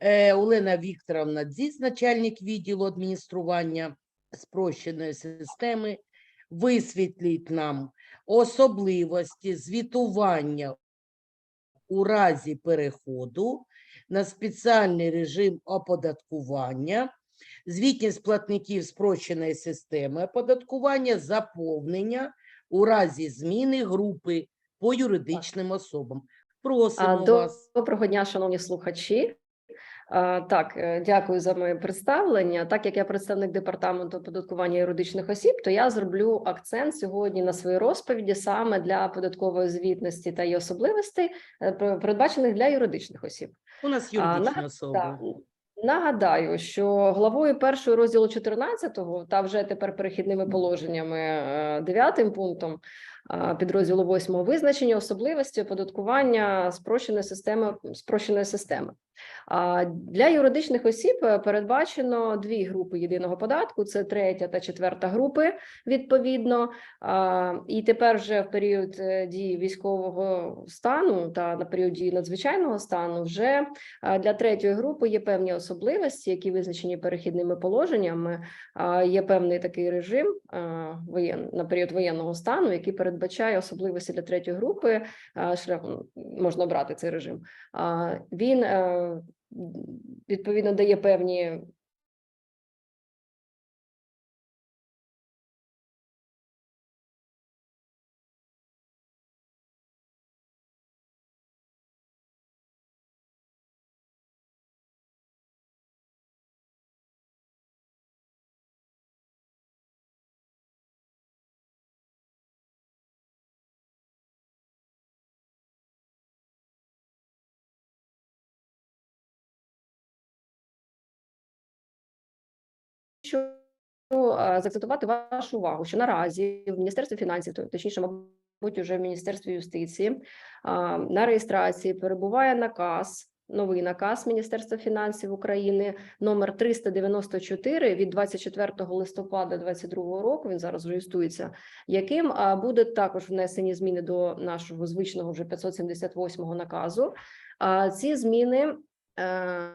Е, Олена Вікторовна Дзіс, начальник відділу адміністрування спрощеної системи, висвітлить нам особливості звітування у разі переходу на спеціальний режим оподаткування, звітність платників спрощеної системи оподаткування, заповнення у разі зміни групи по юридичним особам. Просимо А, вас. Доброго дня, шановні слухачі. А, Так, е, дякую за моє представлення. Так як я представник департаменту оподаткування юридичних осіб, то я зроблю акцент сьогодні на своїй розповіді саме для податкової звітності та її особливостей, е, передбачених для юридичних осіб. У нас А, юридична нага- Так. Нагадаю, що главою першого розділу 14 та вже тепер перехідними положеннями е, дев'ятим пунктом а, підрозділу 8 визначення особливості оподаткування спрощеної системи спрощеної системи. Для юридичних осіб е, передбачено дві групи єдиного податку: це третя та четверта групи, відповідно. І тепер вже в період е, дії військового стану та на період дії надзвичайного стану вже Для третьої групи є певні особливості, які визначені перехідними положеннями. Є певний такий режим на період воєнного стану, який передбачає особливості для третьої групи. а, Шляхом можна обрати цей режим. Він е, відповідно дає певні. А, заакцентувати вашу увагу, що наразі в Міністерстві фінансів, то- точніше, мабуть, уже в Міністерстві юстиції, на реєстрації перебуває наказ. Новий наказ Міністерства фінансів України номер 394 від 24 листопада 2022 року. Він зараз реєструється, яким буде також внесені зміни до нашого звичного вже 578 наказу. Ці зміни е,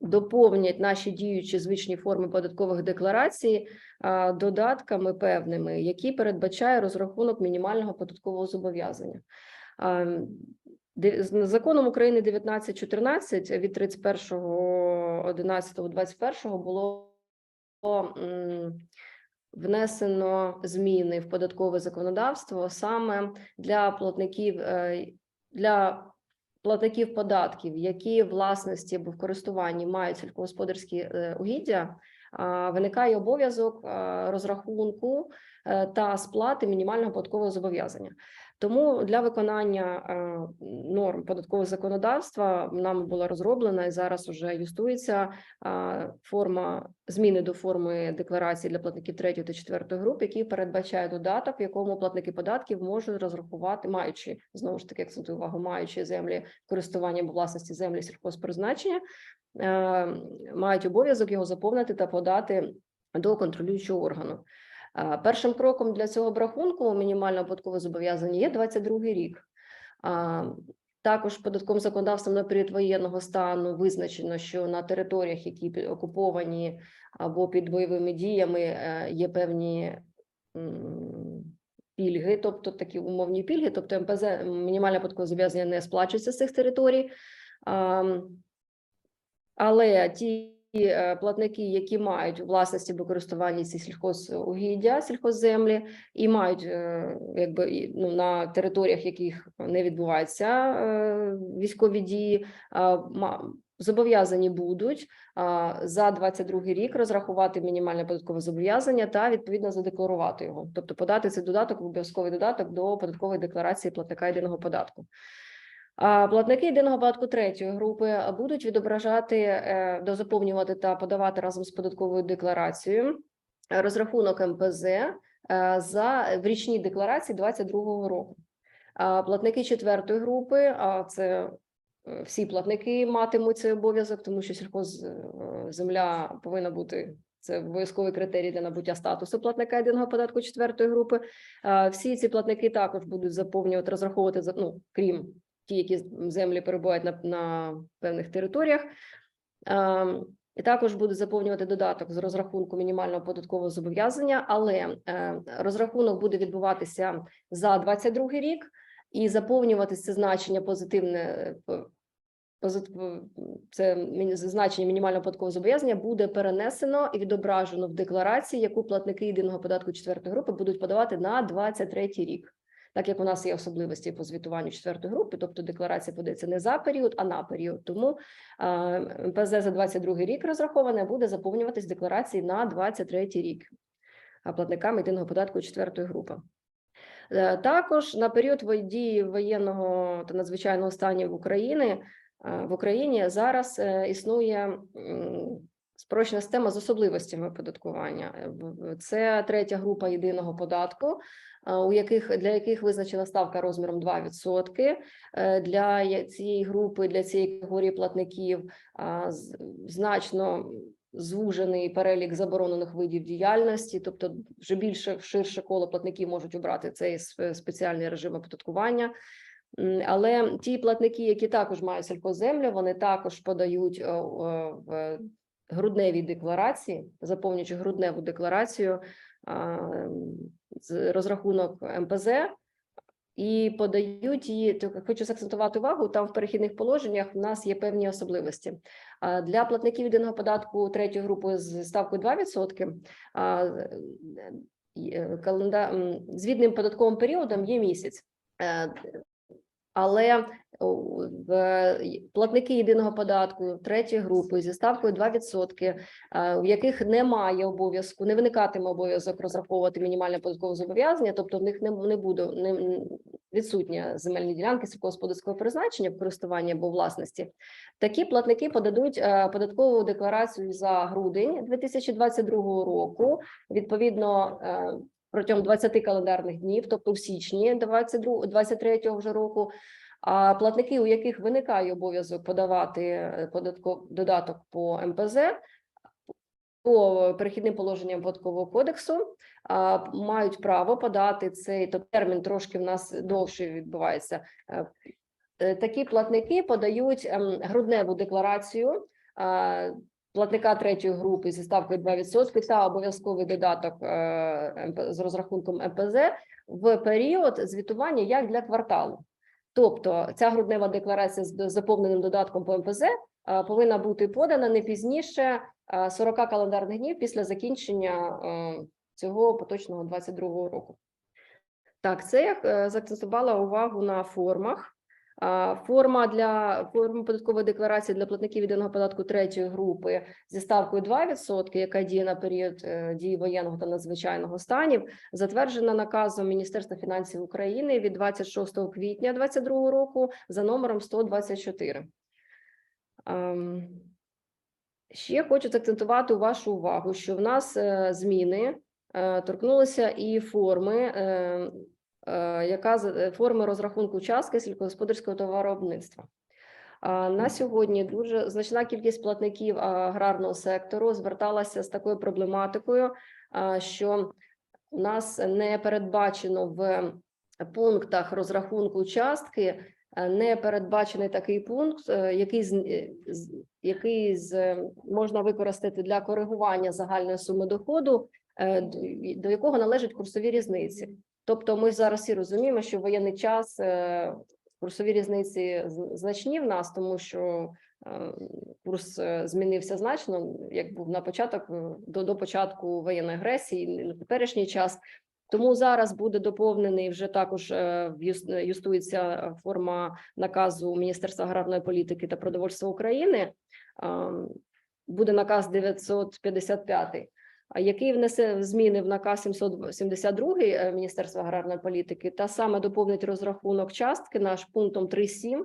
доповнять наші діючі звичні форми податкових декларацій додатками певними, які передбачає розрахунок мінімального податкового зобов'язання. Законом України 1914 від 31.11.21 було внесено зміни в податкове законодавство саме для платників е, для платників податків, які власності або в користуванні мають сільськогосподарські е, угіддя, виникає обов'язок розрахунку е, та сплати мінімального податкового зобов'язання. Тому для виконання е, норм податкового законодавства нами була розроблена і зараз вже юстується форма зміни до форми декларації для платників третьої та четвертої груп, який передбачає додаток, в якому платники податків можуть розрахувати, маючи знову ж таки акцентую увагу, маючи землі користування або власності землі сільхозпризначення, е, мають обов'язок його заповнити та подати до контролюючого органу. Першим кроком для цього обрахунку мінімального податкового зобов'язання є 22 рік. Також податковим законодавством на період воєнного стану визначено, що на територіях, які окуповані або під бойовими діями, е, є певні пільги, тобто такі умовні пільги, тобто МПЗ мінімальне податкове зобов'язання не сплачується з цих територій. Але ті платники, які мають у власності або ці сільхозугіддя, сільхозземлі, і мають е, якби ну, на територіях, яких не відбуваються е, військові дії, зобов'язані будуть за 22 рік розрахувати мінімальне податкове зобов'язання та відповідно задекларувати його, тобто подати цей додаток, обов'язковий додаток до податкової декларації платника єдиного податку. Платники єдиного податку третьої групи будуть відображати, е, дозаповнювати та подавати разом з податковою декларацією розрахунок МПЗ е, за в річній декларації 2022 року. Платники четвертої групи, а це е, всі платники матимуть цей обов'язок, тому що сільхозземля повинна бути це обов'язковий критерій для набуття статусу платника єдиного податку четвертої групи. Всі ці платники також будуть заповнювати, розраховувати ну крім ті, які землі перебувають на, на певних територіях. Ем, І також буде заповнювати додаток з розрахунку мінімального податкового зобов'язання, але е, розрахунок буде відбуватися за 22 рік і заповнюватися значення позитивне. е, Це значення мінімального податкового зобов'язання буде перенесено і відображено в декларації, яку платники єдиного податку четвертої групи будуть подавати на 23 рік. Так як у нас є особливості по звітуванню четвертої групи, тобто декларація подається не за період, а на період. Тому МПЗ за 22 рік розраховане буде заповнюватись декларації на 23 рік платникам єдиного податку четвертої групи. Е, Також на період дії воєнного та надзвичайного стану в Україні е, в Україні зараз е, існує спрощена система з особливостями оподаткування. Е, Це третя група єдиного податку, е, у яких для яких визначена ставка розміром 2%. Е, Для цієї групи, для цієї категорії платників значно звужений перелік заборонених видів діяльності, тобто вже більше ширше коло платників можуть обрати цей спеціальний режим оподаткування. Але ті платники, які також мають сільхоземлю, вони також подають в грудневій декларації, заповнюючи грудневу декларацію з розрахунок МПЗ, і подають її. Хочу закцентувати увагу. Там в перехідних положеннях в нас є певні особливості. Для платників єдиного податку третьої групи з ставкою 2%, а, е, е, календа... м, звітним податковим періодом є місяць. Е, Але платники єдиного податку третьої групи зі ставкою 2%, е, в яких немає обов'язку, не виникатиме обов'язок розраховувати мінімальне податкове зобов'язання, тобто в них не, не буде не, відсутня земельні ділянки сільськогосподарського призначення в користуванні або власності. Такі платники подадуть е, податкову декларацію за грудень 2022 року. Відповідно, е, протягом 20 календарних днів, тобто в січні 22, 23 вже року. А платники, у яких виникає обов'язок подавати е, податков додаток по МПЗ, по перехідним положенням податкового кодексу, а, мають право подати цей то термін трошки в нас довше відбувається. Е, е, Такі платники подають ем, грудневу декларацію платника третьої групи зі ставкою 2% та обов'язковий додаток е, з розрахунком МПЗ в період звітування як для кварталу. Тобто ця груднева декларація з заповненим додатком по МПЗ повинна бути подана не пізніше а, 40 календарних днів після закінчення е, цього поточного 22 року. Так, це я е, заакцентувала увагу на формах. Форма для форма податкової декларації для платників єдиного податку третьої групи зі ставкою 2%, яка діє на період е, дії воєнного та надзвичайного станів, затверджена наказом Міністерства фінансів України від 26 квітня 2022 року за номером 124. Ем, Ще хочу заакцентувати вашу увагу, що в нас е, зміни е, торкнулися і форми, яка за- е, форми розрахунку частки сільськогосподарського товаровиробництва. На сьогодні дуже значна кількість платників аграрного сектору зверталася з такою проблематикою, що у нас не передбачено в пунктах розрахунку частки, е, не передбачений такий пункт, е, який з е, який з можна використати для коригування загальної суми доходу, е, до якого належать курсові різниці. Тобто, ми зараз всі розуміємо, що в воєнний час е, курсові різниці значні в нас, тому що е, курс е, змінився значно, як був на початок до, до початку воєнної агресії, на теперішній час. Тому зараз буде доповнений вже також юстується форма наказу Міністерства аграрної політики та продовольства України. Буде наказ 955, а який внесе зміни в наказ 772 е, Міністерства аграрної політики, та саме доповнить розрахунок частки наш пунктом 3.7,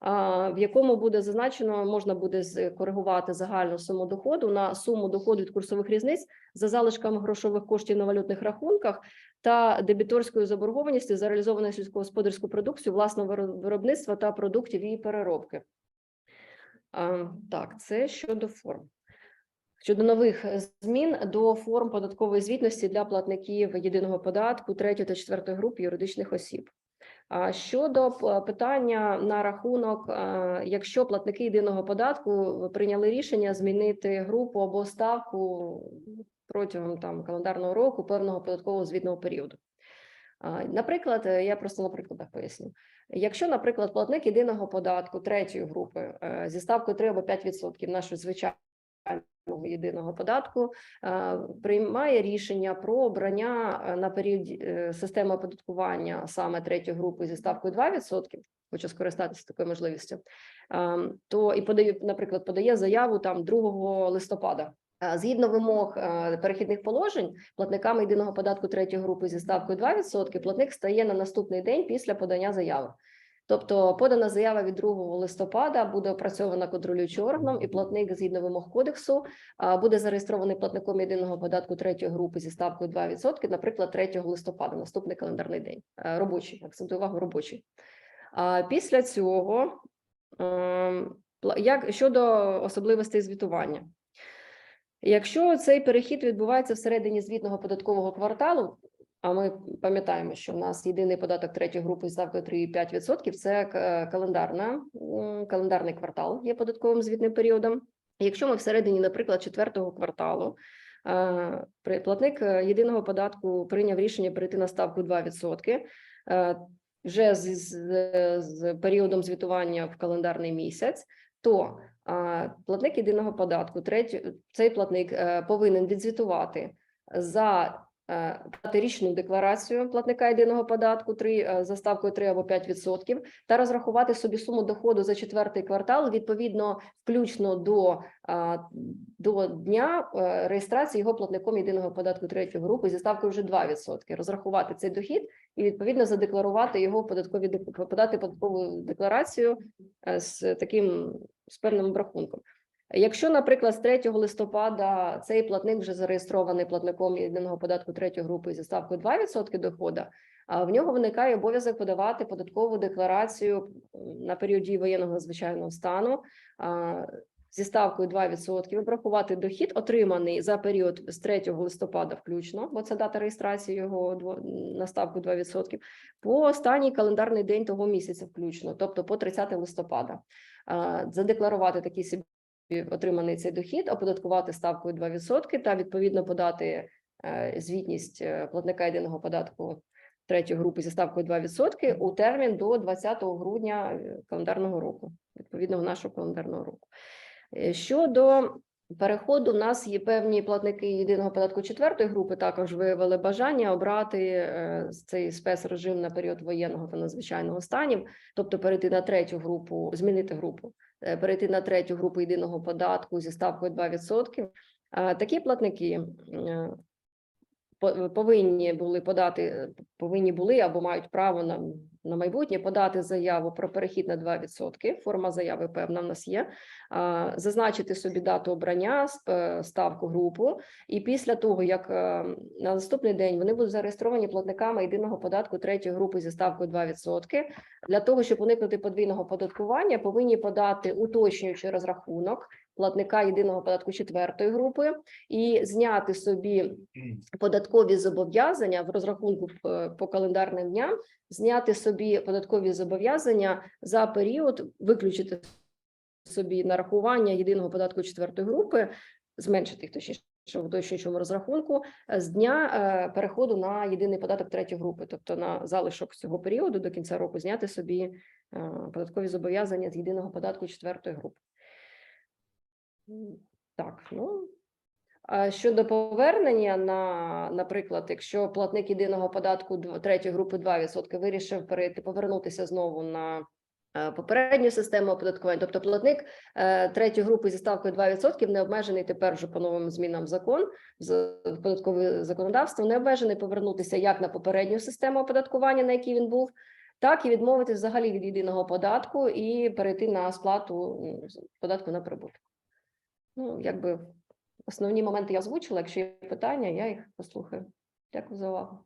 а, в якому буде зазначено, можна буде коригувати загальну суму доходу на суму доходу від курсових різниць за залишками грошових коштів на валютних рахунках та дебіторською заборгованістю за реалізовану сільськогосподарську продукцію власного виробництва та продуктів її переробки. Так, це щодо форм. Щодо нових е, змін до форм податкової звітності для платників єдиного податку третьої та четвертої груп юридичних осіб. А щодо питання на рахунок, е, якщо платники єдиного податку прийняли рішення змінити групу або ставку протягом там календарного року певного податкового звітного періоду. Наприклад, е, я просто на прикладах поясню. Якщо, наприклад, платник єдиного податку третьої групи е, зі ставкою 3 або 5% нашої звичайного єдиного податку е, приймає рішення про обрання е, на період е, системи оподаткування саме третьої групи зі ставкою 2%, хоче скористатися такою можливістю, то і подає, наприклад, подає заяву там 2 листопада. Згідно вимог перехідних положень, платниками єдиного податку третьої групи зі ставкою 2%, платник стає на наступний день після подання заяви. Тобто подана заява від 2 листопада буде опрацьована контролюючим органом, і платник згідно вимог кодексу буде зареєстрований платником єдиного податку третьої групи зі ставкою 2%, наприклад, 3 листопада, наступний календарний день. Е, Робочий, акцентую увагу, робочий. Після цього, ем, як щодо особливостей звітування. Якщо цей перехід відбувається всередині звітного податкового кварталу, а ми пам'ятаємо, що в нас єдиний податок третьої групи з ставкою 3,5% – це календарна, календарний квартал є податковим звітним періодом. Якщо ми всередині, наприклад, четвертого кварталу, платник е, єдиного податку прийняв рішення перейти на ставку 2%, е, вже з, з, з періодом звітування в календарний місяць, то платник єдиного податку, третій, цей платник е, повинен відзвітувати за річну декларацію платника єдиного податку 3, е, за ставкою 3 або 5% та розрахувати собі суму доходу за четвертий квартал відповідно включно до, до дня е, реєстрації його платником єдиного податку третьої групи зі ставкою вже 2%. Розрахувати цей дохід і відповідно задекларувати його податкові подати податкову декларацію е, з таким з певним обрахунком. Якщо, наприклад, з 3 листопада цей платник вже зареєстрований платником єдиного податку третьої групи зі ставкою 2% доходу, в нього виникає обов'язок подавати податкову декларацію на період дії воєнного надзвичайного стану зі ставкою 2%, обрахувати дохід, отриманий за період з 3 листопада включно, бо це дата реєстрації його на ставку 2%, по останній календарний день того місяця включно, тобто по 30 листопада. Задекларувати такий собі отриманий цей дохід, оподаткувати ставкою 2% та відповідно подати е, звітність е, платника єдиного податку третьої групи зі ставкою 2% у термін до 20 грудня е, календарного року, відповідного нашого календарного року. Е, Щодо переходу, в нас є певні платники єдиного податку четвертої групи, також виявили бажання обрати е, цей спецрежим на період воєнного та надзвичайного станів, тобто перейти на третю групу, змінити групу, е, перейти на третю групу єдиного податку зі ставкою 2%. А Такі платники е, по- повинні були подати, повинні були або мають право на, на майбутнє подати заяву про перехід на 2%. Форма заяви певна в нас є. Зазначити собі дату обрання, ставку групу, і після того, як е, на наступний день вони будуть зареєстровані платниками єдиного податку третьої групи зі ставкою 2%, для того, щоб уникнути подвійного податкування, повинні подати уточнюючий розрахунок платника єдиного податку четвертої групи і зняти собі податкові зобов'язання в розрахунку е, по календарним дням, зняти собі податкові зобов'язання за період, виключити собі нарахування єдиного податку четвертої групи, зменшити їх точніше в уточнюючому розрахунку е, з дня е, переходу на єдиний податок третьої групи, тобто на залишок цього періоду до кінця року зняти собі податкові зобов'язання з єдиного податку четвертої групи. Так, ну щодо повернення на, наприклад, якщо платник єдиного податку третьої групи 2% вирішив перейти повернутися знову на е, попередню систему оподаткування, тобто платник е, третьої групи зі ставкою 2% не обмежений тепер вже по новим змінам закон податкове законодавство, не обмежений повернутися як на попередню систему оподаткування, на якій він був. Так і відмовитись взагалі від єдиного податку і перейти на сплату податку на прибуток. Ну, якби Основні моменти я озвучила. Якщо є питання, я їх послухаю. Дякую за увагу.